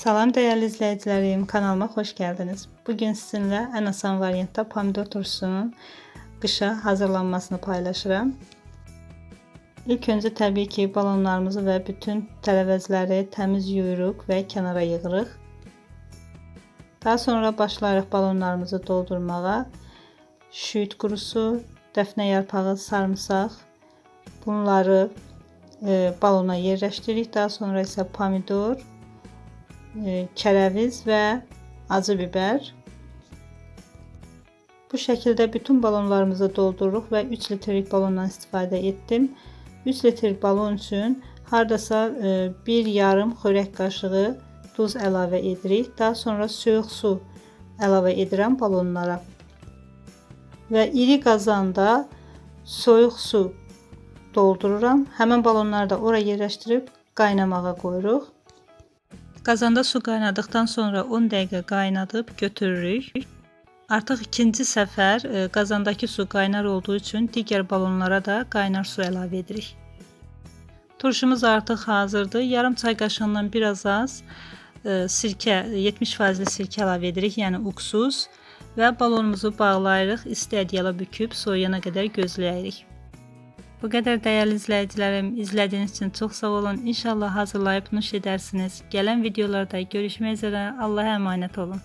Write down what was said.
Salam değerli izleyicilerim, kanalıma hoş geldiniz. Bugün sizinle en asan variantta pomidor turşusunun kışa hazırlanmasını paylaşıram. İlk önce tabii ki balonlarımızı ve bütün tərəvəzləri təmiz yuyuruq ve kenara yığırıq. Daha sonra başlayırıq balonlarımızı doldurmağa. Şüyüt qurusu, dəfnə yarpağı, sarımsaq bunları e, balona yerləşdiririk. Daha sonra isə pomidor, kereviz ve acı biber. Bu şekilde bütün balonlarımızı doldururuq ve 3 litrelik balondan istifadə etdim. 3 litre balon üçün hardasa e, bir yarım xörək qaşığı duz əlavə edirik. Daha sonra soyuq su əlavə edirəm balonlara. Və iri qazanda soyuq su doldururam. Həmin balonları da oraya yerləşdirib qaynamağa qoyuruq. Qazanda su qaynadıqdan sonra 10 dəqiqə qaynadıb götürürük. Artıq ikinci səfər e, qazandakı su qaynar olduğu üçün digər balonlara da qaynar su əlavə edirik. Turşumuz artıq hazırdır. Yarım çay qaşığından biraz az e, sirkə, 70%li sirkə əlavə edirik, yəni uksuz və balonumuzu bağlayırıq. İsti ədyala büküb soyuyana qədər gözləyirik. Bu qədər dəyərli izləyicilərim, izlədiyiniz üçün çox sağ olun. İnşallah hazırlayıb nuş edərsiniz. Gələn videolarda görüşmək üzrə. Allah'a emanet olun.